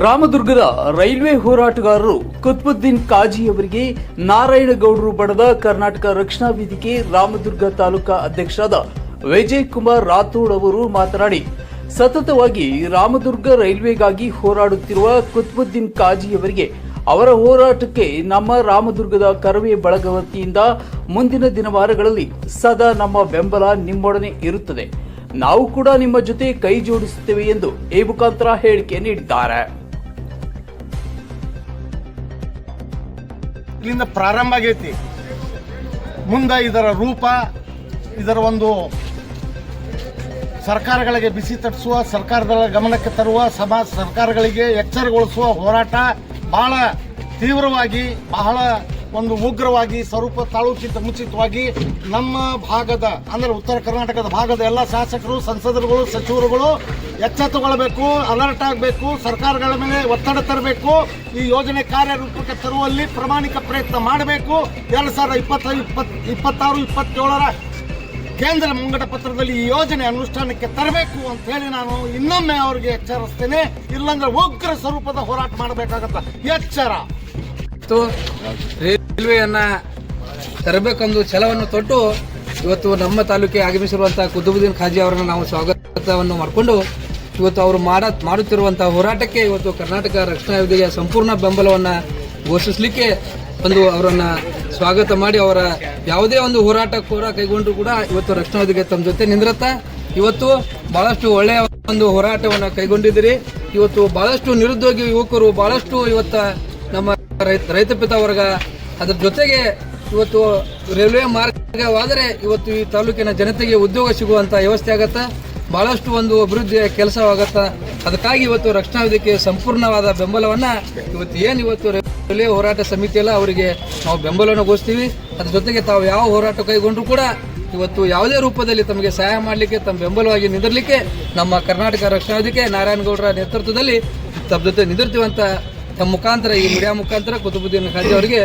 ರಾಮದುರ್ಗದ railway ಹೋರಾಟಗಾರರು ಕುತ್ಬುದ್ದೀನ್ ಕಾಜಿ ಅವರಿಗೆ ನಾರಾಯಣಗೌಡರು ಬಡದ ಕರ್ನಾಟಕ ರಕ್ಷಣಾ ವೇದಿಕೆ ರಾಮದುರ್ಗ ತಾಲೂಕಾ ಅಧ್ಯಕ್ಷರಾದ ವಿಜಯ್ ಕುಮಾರ್ ರಾಥೋಡ್ ಅವರು ಮಾತನಾಡಿ, ಸತತವಾಗಿ ರಾಮದುರ್ಗ ರೈಲ್ವೆಗಾಗಿ ಹೋರಾಡುತ್ತಿರುವ ಕುತ್ಬುದ್ದೀನ್ ಕಾಜಿ ಅವರಿಗೆ ಅವರ ಹೋರಾಟಕ್ಕೆ ನಮ್ಮ ರಾಮದುರ್ಗದ ಕರವೇ ಬಳಗ ವತಿಯಿಂದ ಮುಂದಿನ ದಿನವಾರಗಳಲ್ಲಿ ಸದಾ ನಮ್ಮ ಬೆಂಬಲ ನಿಮ್ಮೊಡನೆ ಇರುತ್ತದೆ. ನಾವು ಕೂಡ ನಿಮ್ಮ ಜೊತೆ ಕೈ ಜೋಡಿಸುತ್ತೇವೆ ಎಂದು ಈ ಮುಖಾಂತರ ಹೇಳಿಕೆ ನೀಡಿದ್ದಾರೆ. ಇಲ್ಲಿಂದ ಪ್ರಾರಂಭ ಆಗೈತಿ. ಮುಂದೆ ಇದರ ರೂಪ, ಇದರ ಒಂದು ಸರ್ಕಾರಗಳಿಗೆ ಬಿಸಿ ತಟ್ಟಿಸುವ ಸರ್ಕಾರದ ಗಮನಕ್ಕೆ ತರುವ ಸಮಾಜ ಸರ್ಕಾರಗಳಿಗೆ ಎಚ್ಚರಗೊಳಿಸುವ ಹೋರಾಟ ಬಹಳ ತೀವ್ರವಾಗಿ, ಬಹಳ ಒಂದು ಉಗ್ರವಾಗಿ, ಸ್ವರೂಪ ತಾಳೂಕಿಂತ ಮುಂಚಿತವಾಗಿ ನಮ್ಮ ಭಾಗದ, ಅಂದರೆ ಉತ್ತರ ಕರ್ನಾಟಕದ ಭಾಗದ ಎಲ್ಲ ಶಾಸಕರು, ಸಂಸದರುಗಳು, ಸಚಿವರುಗಳು ಎಚ್ಚೆತ್ತುಗೊಳ್ಳಬೇಕು, ಅಲರ್ಟ್ ಆಗಬೇಕು, ಸರ್ಕಾರಗಳ ಮೇಲೆ ಒತ್ತಡ ತರಬೇಕು, ಈ ಯೋಜನೆ ಕಾರ್ಯರೂಪಕ್ಕೆ ತರುವಲ್ಲಿ ಪ್ರಾಮಾಣಿಕ ಪ್ರಯತ್ನ ಮಾಡಬೇಕು. ಎರಡು ಸಾವಿರದ ಇಪ್ಪತ್ತೈದು ಇಪ್ಪತ್ ಇಪ್ಪತ್ತಾರು, ಇಪ್ಪತ್ತೇಳರ ಕೇಂದ್ರ ಮುಂಗಡ ಪತ್ರದಲ್ಲಿ ಈ ಯೋಜನೆ ಅನುಷ್ಠಾನಕ್ಕೆ ತರಬೇಕು ಅಂತ ಹೇಳಿ ನಾನು ಇನ್ನೊಮ್ಮೆ ಅವರಿಗೆ ಎಚ್ಚರಿಸ್ತೇನೆ. ಇಲ್ಲಾಂದ್ರೆ ಉಗ್ರ ಸ್ವರೂಪದ ಹೋರಾಟ ಮಾಡಬೇಕಾಗತ್ತ? ಎಚ್ಚರ. ಮತ್ತು ರೈಲ್ವೆಯನ್ನ ತರಬೇಕೆಂದು ಛಲವನ್ನು ತೊಟ್ಟು ಇವತ್ತು ನಮ್ಮ ತಾಲೂಕಿಗೆ ಆಗಮಿಸಿರುವಂತಹ ಕುತುಬುದ್ದೀನ್ ಖಾಜಿ ಅವರನ್ನು ನಾವು ಸ್ವಾಗತವನ್ನು ಮಾಡಿಕೊಂಡು ಇವತ್ತು ಅವರು ಮಾಡ ಮಾಡುತ್ತಿರುವಂತಹ ಹೋರಾಟಕ್ಕೆ ಇವತ್ತು ಕರ್ನಾಟಕ ರಕ್ಷಣಾ ವೇದಿಕೆಯ ಸಂಪೂರ್ಣ ಬೆಂಬಲವನ್ನು ಘೋಷಿಸಲಿಕ್ಕೆ ಒಂದು ಅವರನ್ನ ಸ್ವಾಗತ ಮಾಡಿ ಅವರ ಯಾವುದೇ ಒಂದು ಹೋರಾಟ ಕೂಡ ಕೈಗೊಂಡ್ರು ಕೂಡ ಇವತ್ತು ರಕ್ಷಣಾ ವೇದಿಕೆ ತಮ್ಮ ಜೊತೆ ನಿಂದ್ರತ್ತ ಇವತ್ತು ಬಹಳಷ್ಟು ಒಳ್ಳೆಯ ಒಂದು ಹೋರಾಟವನ್ನು ಕೈಗೊಂಡಿದ್ದೀರಿ. ಇವತ್ತು ಬಹಳಷ್ಟು ನಿರುದ್ಯೋಗಿ ಯುವಕರು, ಬಹಳಷ್ಟು ಇವತ್ತ ನಮ್ಮ ರೈತ ರೈತ ಪಿತ ವರ್ಗ, ಅದ್ರ ಜೊತೆಗೆ ಇವತ್ತು ರೈಲ್ವೆ ಮಾರ್ಗವಾದರೆ ಇವತ್ತು ಈ ತಾಲೂಕಿನ ಜನತೆಗೆ ಉದ್ಯೋಗ ಸಿಗುವಂತ ವ್ಯವಸ್ಥೆ ಆಗತ್ತ, ಬಹಳಷ್ಟು ಒಂದು ಅಭಿವೃದ್ಧಿಯ ಕೆಲಸವಾಗತ್ತ. ಅದಕ್ಕಾಗಿ ಇವತ್ತು ರಕ್ಷಣಾ ವೇದಿಕೆ ಸಂಪೂರ್ಣವಾದ ಬೆಂಬಲವನ್ನ ಇವತ್ತು ಏನು ಇವತ್ತು ರೈಲ್ವೆ ಹೋರಾಟ ಸಮಿತಿ ಅಲ್ಲ ಅವರಿಗೆ ನಾವು ಬೆಂಬಲವನ್ನು ಘೋಷಿಸ್ತೀವಿ. ಅದ್ರ ಜೊತೆಗೆ ತಾವು ಯಾವ ಹೋರಾಟ ಕೈಗೊಂಡ್ರು ಕೂಡ ಇವತ್ತು ಯಾವುದೇ ರೂಪದಲ್ಲಿ ತಮಗೆ ಸಹಾಯ ಮಾಡಲಿಕ್ಕೆ, ತಮ್ಮ ಬೆಂಬಲವಾಗಿ ನಿಂದಿರಲಿಕ್ಕೆ ನಮ್ಮ ಕರ್ನಾಟಕ ರಕ್ಷಣಾ ವೇದಿಕೆ ನಾರಾಯಣಗೌಡರ ನೇತೃತ್ವದಲ್ಲಿ ತಮ್ಮ ಜೊತೆ ನಿಂದಿರ್ತೀವಂತ ತಮ್ಮ ಮುಖಾಂತರ ಈ ಮೀಡಿಯಾ ಮುಖಾಂತರ ಕುತುಬುದ್ದೀನ್ ಖಾಜಿ ಅವರಿಗೆ